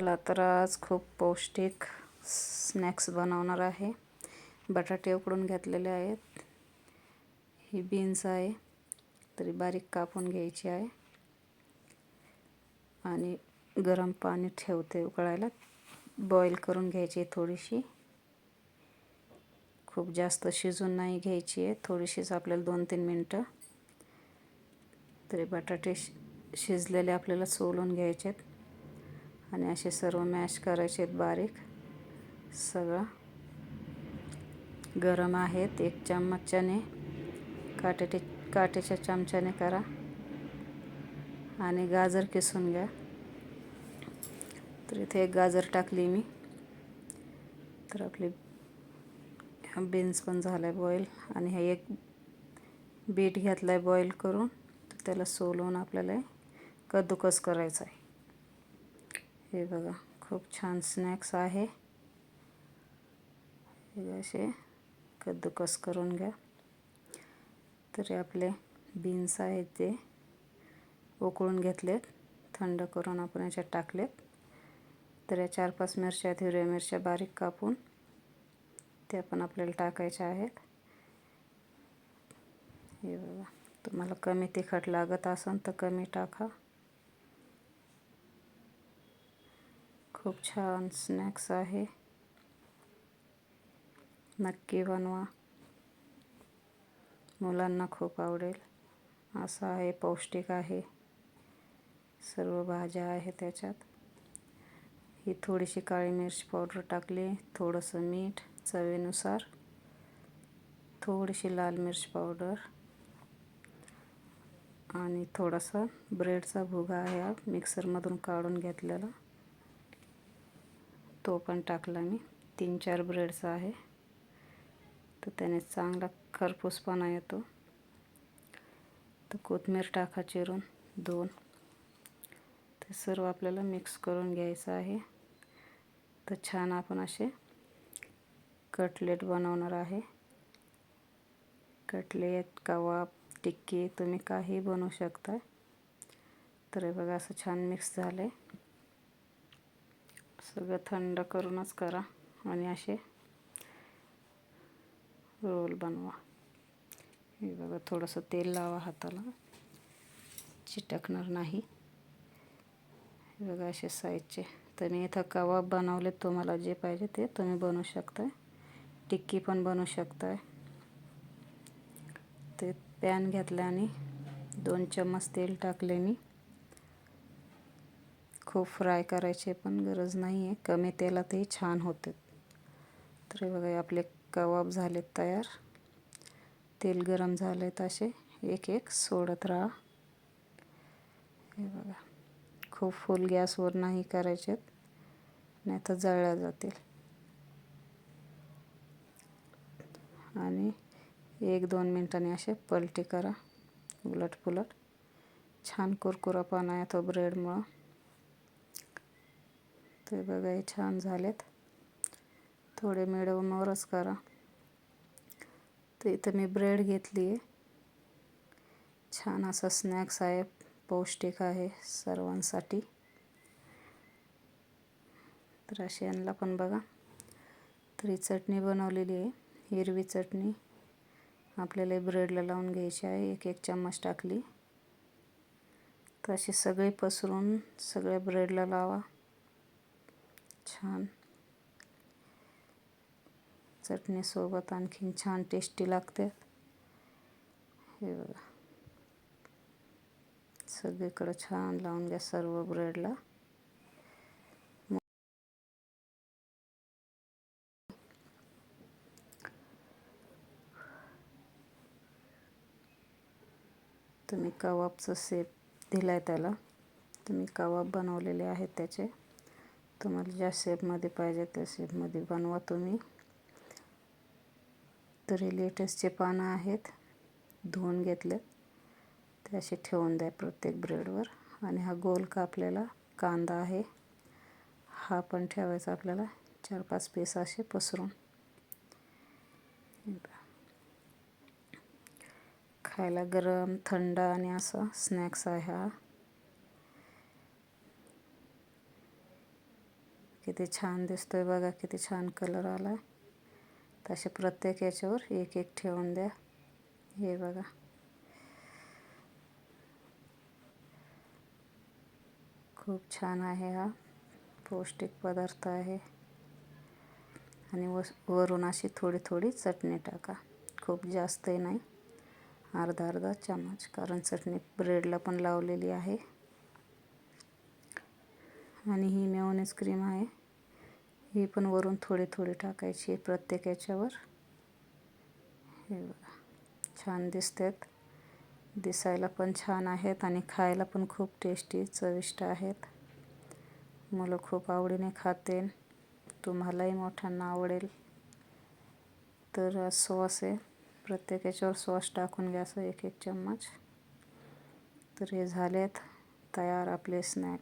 चला तर आज खूप पौष्टिक स्नॅक्स बनवणार आहे. बटाटे उकडून घेतलेले आहेत. ही बीन्स आहे. तरी बारीक कापून घ्यायची आहे. आणि गरम पाणी ठेवते उकळायला. बॉईल करून घ्यायची थोडीशी. खूप जास्त शिजून नाही घ्यायची आहे. थोडीशीच आपल्याला दोन तीन मिनटं. तरी बटाटे शिजलेले आपल्याला सोलून घ्यायचे आहेत आणि असे सर्व मॅश करायचे आहेत बारीक. सगळं गरम आहेत. एक चम्मचाने काटे काटेच्या चमच्याने करा. आणि गाजर किसून घ्या. तर इथे एक गाजर टाकली मी. तर आपली बीन्स पण झालं आहे बॉईल आणि हे एक बीट घेतलं आहे बॉईल करून. तर त्याला सोलवून आपल्याला कद्दूकस करायचं आहे हे बघा खूप छान स्नॅक्स आहे. हे असे कद्दूकस करून घ्या. तरी आपले बीन्स आहेत ते उकळून घेतलेत थंड करून आपण याच्यात टाकलेत. तर या चार पाच मिरच्या हिरव्या मिरच्या बारीक कापून. त्या पण आपल्याला टाकायच्या आहेत. हे बघा तुम्हाला कमी तिखट लागत असेल तर कमी टाका. खूप छान स्नॅक्स आहे. नक्की बनवा. मुलांना खूप आवडेल. असं आहे पौष्टिक आहे. सर्व भाज्या आहे त्याच्यात. ही थोडीशी काळी मिरची पावडर टाकली. थोडंसं मीठ चवीनुसार. थोडीशी लाल मिरची पावडर. आणि थोडासा ब्रेडचा भुगा आहे हा मिक्सरमधून काढून घेतलेला. तो पण टाकला मी. तीन चार ब्रेडचा आहे. तर त्याने चांगला खरपूसपणा येतो. तर कोथमीर टाका चिरून. दोन. ते सर्व आपल्याला मिक्स करून घ्यायचं आहे. तर छान आपण असे कटलेट बनवणार आहे. कटलेट कबाब टिक्की तुम्ही काही बनवू शकता. तर हे बघा असं छान मिक्स झालं आहे सगळं थंड करूनच करा आणि असे रोल बनवा. हे बघा थोडंसं तेल लावा हाताला. चिटकणार नाही. हे बघा असे साईजचे. तर मी इथं कबाब बनवले तुम्हाला जे पाहिजे ते तुम्ही बनवू शकताय. टिक्की पण बनवू शकताय. ते पॅन घेतलं आणि दोन चम्मच तेल टाकले मी खूप फ्राय करायचे पण गरज नाही आहे कमी तेलातही छान होते. तर बघा आपले कबाब झालेत तयार. तेल गरम झाले असे. एक एक सोडत राहा. हे बघा खूप फुल गॅसवर नाही करायचेत. नाही तर जळल्या जातील. आणि एक दोन मिनटांनी असे पलटी करा. उलट पुलट छान कुरकुरापणा येतो ब्रेडमुळं ते बघा हे छान झालेत. थोडे मिडवमवरच करा. तर इथं मी ब्रेड घेतली आहे. छान असा स्नॅक्स आहे पौष्टिक आहे सर्वांसाठी. तर अशी यांना पण बघा. तरी चटणी बनवलेली आहे हिरवी चटणी. आपल्याला ब्रेडला लावून घ्यायची आहे एक एक चम्मच टाकली. तर अशी सगळी पसरून सगळ्या ब्रेडला लावा. छान. चटणीसोबत आणखीन छान टेस्टी लागते. हे बघा. सगळीकडं छान लावून घ्या सर्व ब्रेडला. तुम्ही कबाबचं सेप दिला आहे त्याला. तुम्ही कबाब बनवलेले आहेत त्याचे. तुम्हाला ज्या शेपमध्ये पाहिजे त्या शेपमध्ये बनवा तुम्ही. तरी लेटेस्टचे पानं आहेत धुवून घेतले. ते असे ठेवून द्या प्रत्येक ब्रेडवर आणि हा गोल कापलेला कांदा आहे हा पण ठेवायचा आपल्याला. चार पाच पीस असे पसरून. खायला गरम थंड आणि असा स्नॅक्स आहे हा. किती छान दिसतोय बघा किती छान कलर आला तसे प्रत्येक याच्यावर एक एक ठेवून द्या. हे बघा. खूप छान आहे हा पौष्टिक पदार्थ आहे. आणि वस वरून अशी थोडी थोडी चटणी टाका. खूप जास्तही नाही. अर्धा अर्धा चमच कारण चटणी ब्रेडला पण लावलेली आहे. आणि ही मेवनेस क्रीम आहे. ही पण वरून थोडी थोडी टाकायची प्रत्येक याच्यावर. हे बघा छान दिसतात. दिसायला पण छान आहेत आणि खायला पण खूप टेस्टी चविष्ट आहेत. मुलं खूप आवडीने खाते. तुम्हालाही मोठ्यांना आवडेल. तर सॉस आहे. प्रत्येक याच्यावर सॉस टाकून घ्यायचं एक एक चम्मच. तर हे झालेत तयार आपले स्नॅक